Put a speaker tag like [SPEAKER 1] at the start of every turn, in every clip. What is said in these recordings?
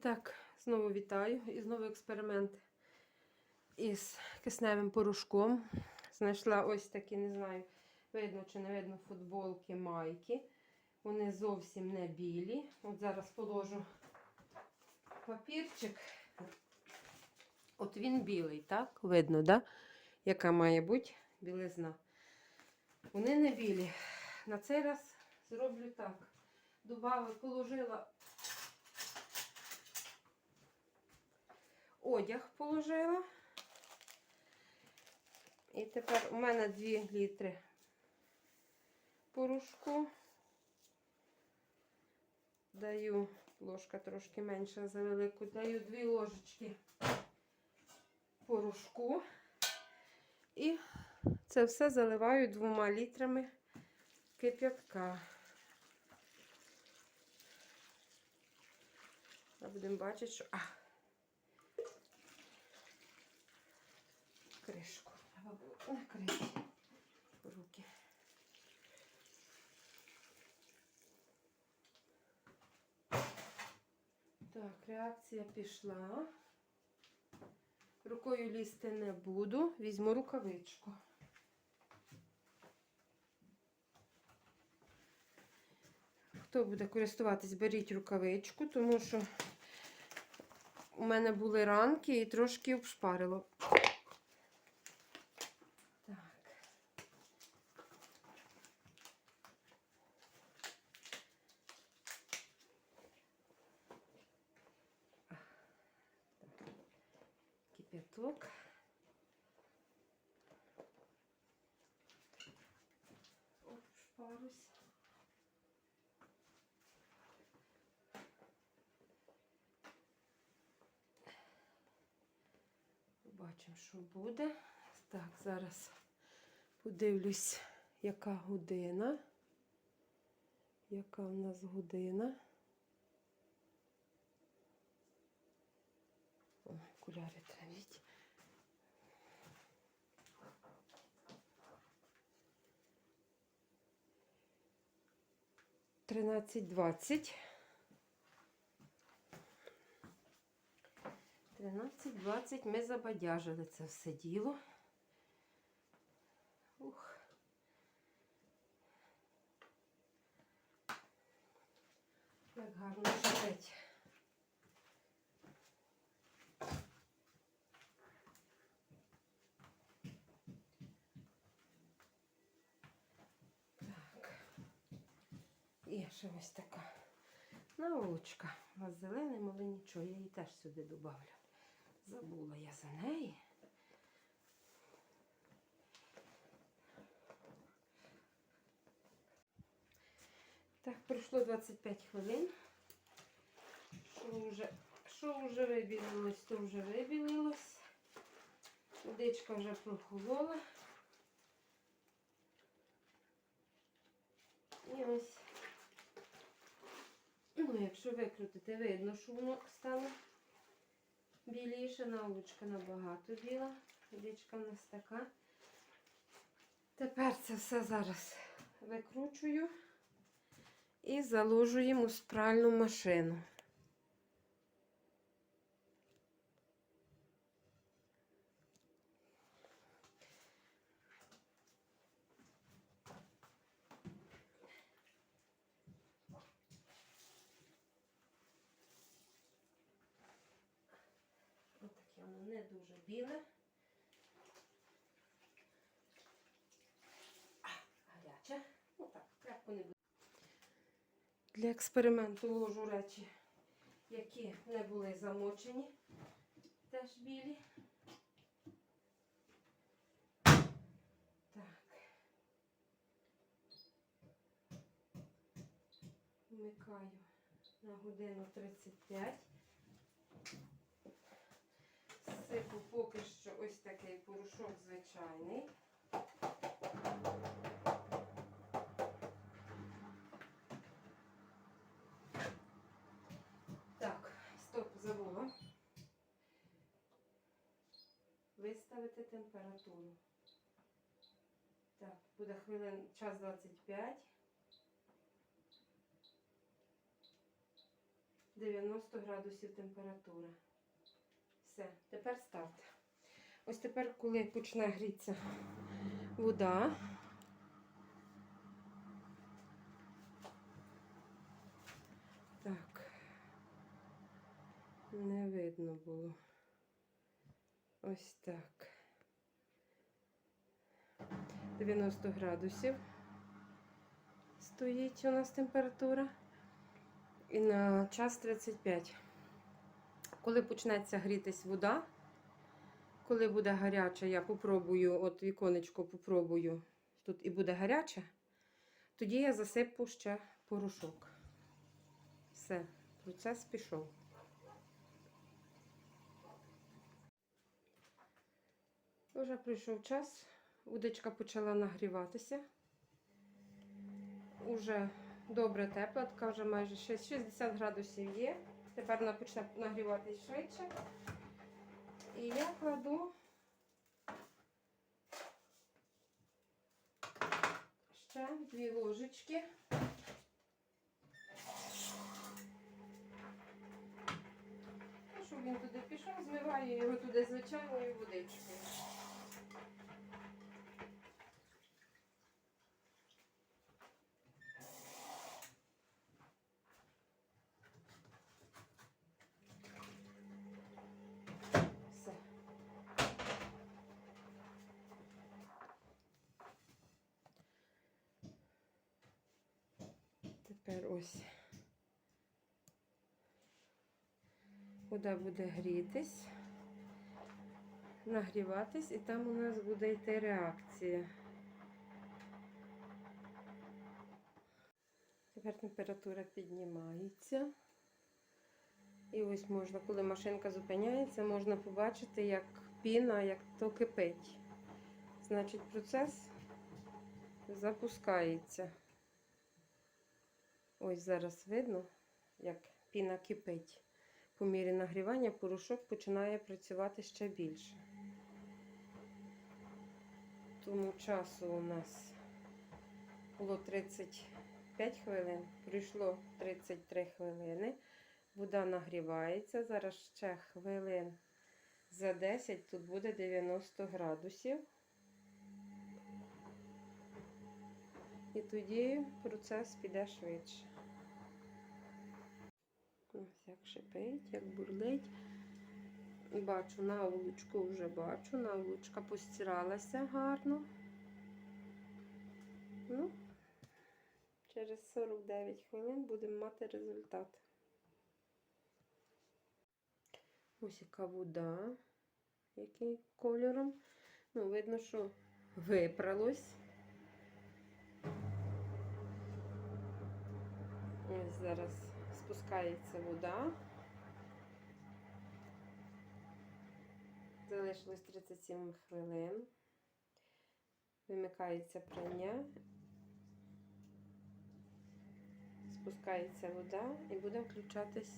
[SPEAKER 1] так, знову вітаю. І знову експеримент із кисневим порошком. Знайшла ось такі, не знаю, видно чи не видно футболки, майки. Вони зовсім не білі. От зараз положу папірчик. От він білий, так? Видно, да? яка має бути білизна. Вони не білі. На цей раз зроблю так. Добавила, положила одяг положила. І тепер у мене 2 літри порошку. Даю ложка трошки менша за велику, даю 2 ложечки порошку. І це все заливаю двома літрами кип'ятка. Будемо бачити, що. А, кришку. Треба було руки. Так, реакція пішла. Рукою лізти не буду, візьму рукавичку. Хто буде користуватись, беріть рукавичку, тому що у мене були ранки і трошки обшпарило. Так. Кипяток. Обшпарюсь. Побачимо, що буде. Так, зараз подивлюсь, яка година. Яка у нас година? О, окуляри травіть. Тринадцять двадцять. 13-20 ми забадяжили це все діло. Ух. Як гарно шипить. Так. І ще ось така наволочка. У вас зеленим, але нічого, я її теж сюди додавлю. Забула я за неї. Так, пройшло 25 хвилин. Що вже, що вже вибілилось, то вже вибілилось. Водичка вже прохолола. І ось, ну, якщо викрутити, видно, що воно стало біліше, наволочка набагато біла. Водичка в нас така. Тепер це все зараз викручую і заложуємо в спральну машину. Ось таке воно не дуже біле. Гаряче. Ну так, крепко не буде. Для експерименту ложу речі, які не були замочені. Теж білі. Так. Вмикаю на годину 35. Сипу поки що ось такий порошок звичайний. Так, стоп, забула. Виставити температуру. Так, буде хвилин час 25. 90 градусів температура. Все, тепер ставте. Ось тепер, коли почне грітися вода. Так. Не видно було. Ось так. 90 градусів стоїть у нас температура. І на час 35. Коли почнеться грітись вода, коли буде гаряча, я попробую, от віконечко попробую, тут і буде гаряче, тоді я засипу ще порошок. Все, процес пішов. Вже пройшов час, удочка почала нагріватися. Уже добре тепла, така вже майже 60 градусів є. Тепер вона почне нагріватись швидше. І я кладу ще дві ложечки. Ну, Щоб він туди пішов, змиваю його туди звичайною водичкою. Все. Тепер ось вода буде грітись, нагріватись, і там у нас буде йти реакція. Тепер температура піднімається. І ось можна, коли машинка зупиняється, можна побачити, як піна, як то кипить. Значить, процес запускається. Ось зараз видно, як піна кипить. По мірі нагрівання порошок починає працювати ще більше. Тому часу у нас було 35 хвилин, пройшло 33 хвилини. Вода нагрівається. Зараз ще хвилин за 10 тут буде 90 градусів. І тоді процес піде швидше. Ось як шипить, як бурлить. Бачу, наволочку вже бачу, наволочка постиралася гарно. Ну, через 49 хвилин будемо мати результат. Ось яка вода, який кольором. Ну, видно, що випралось. Ось зараз спускається вода. Залишилось 37 хвилин. Вимикається прання. Спускається вода і буде включатись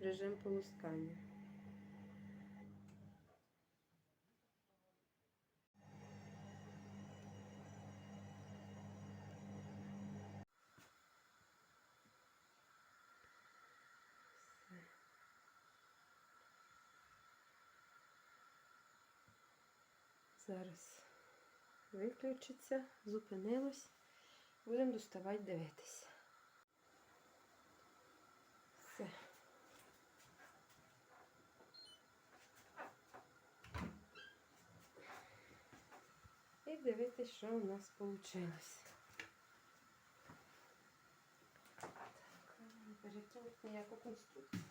[SPEAKER 1] режим полускання. Зараз виключиться, зупинилось. Будемо доставати дивитися. Все. І дивитися, що у нас вийшло. Так, не перекинуть ніяку конструкцію.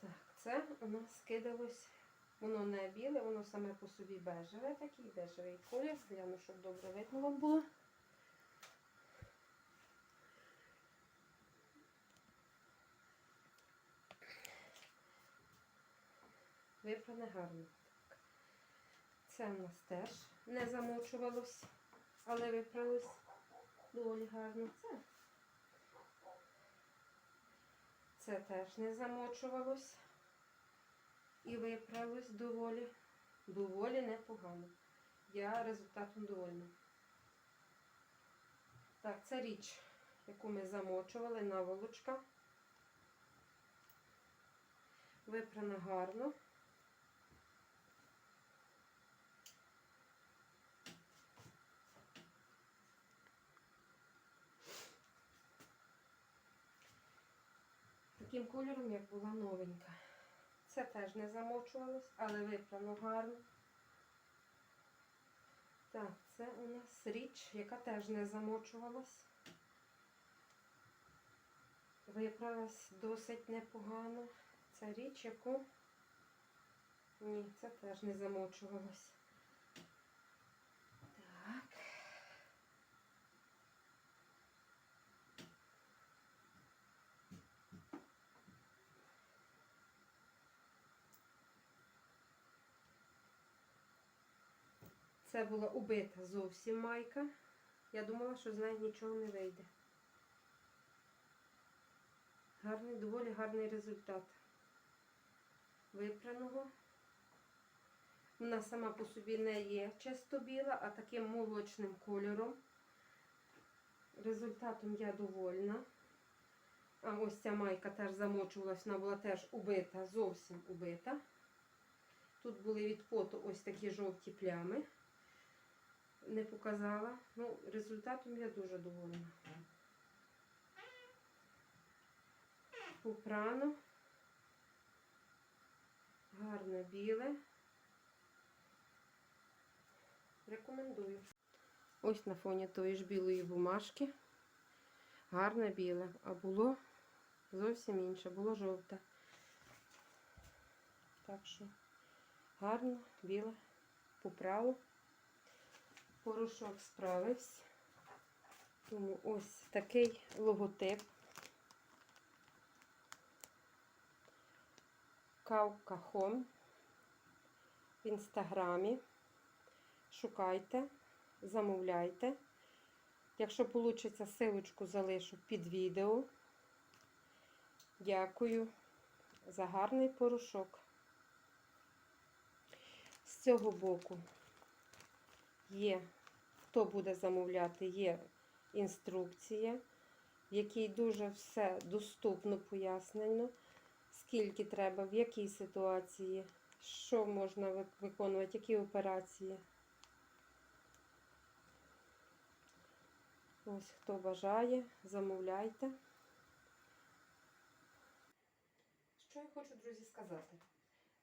[SPEAKER 1] Так, це у нас скидалось, воно не біле, воно саме по собі бежеве, такий бежевий колір. Гляну, щоб добре видно вам було. Випране гарно. Це у нас теж не замочувалось, але випралось доволі гарно. Це. Це теж не замочувалось і виправилось доволі, доволі непогано. Я результатом довольна. Так, це річ. яку ми замочували, наволочка. Випрана гарно. Таким кольором, як була новенька. Це теж не замочувалось, але випрано гарно. Так, це у нас річ, яка теж не замочувалась. Випралась досить непогано. Це річ, яку ні, це теж не замочувалось. Це була убита зовсім майка. Я думала, що з неї нічого не вийде. Гарний, доволі гарний результат випраного. Вона сама по собі не є чисто біла, а таким молочним кольором. Результатом я довольна. А ось ця майка теж замочувалась, вона була теж убита, зовсім убита. Тут були від поту ось такі жовті плями. Не показала. Ну, результатом я дуже довольна. Попрано. Гарне біле. Рекомендую. Ось на фоні тої ж білої бумажки. Гарне біле, а було зовсім інше, було жовте. Так що гарно, біле, поправу. Порошок справився. Тому ось такий логотип. Кавка Хом в інстаграмі. Шукайте, замовляйте. Якщо вийде, силочку залишу під відео. Дякую за гарний порошок. З цього боку є, хто буде замовляти, є інструкція, в якій дуже все доступно пояснено, скільки треба, в якій ситуації, що можна виконувати, які операції. Ось хто бажає, замовляйте. Що я хочу, друзі, сказати?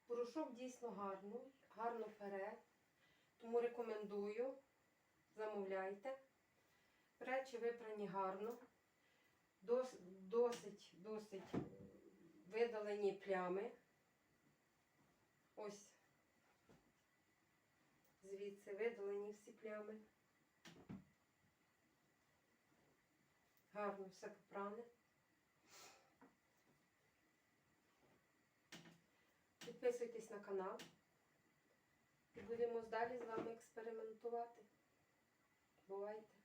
[SPEAKER 1] Порошок дійсно гарний, гарно пере, тому рекомендую, замовляйте. Речі випрані гарно, досить, досить видалені плями. Ось звідси видалені всі плями. Гарно все попране. Підписуйтесь на канал. Будемо далі з вами експериментувати. Бувайте!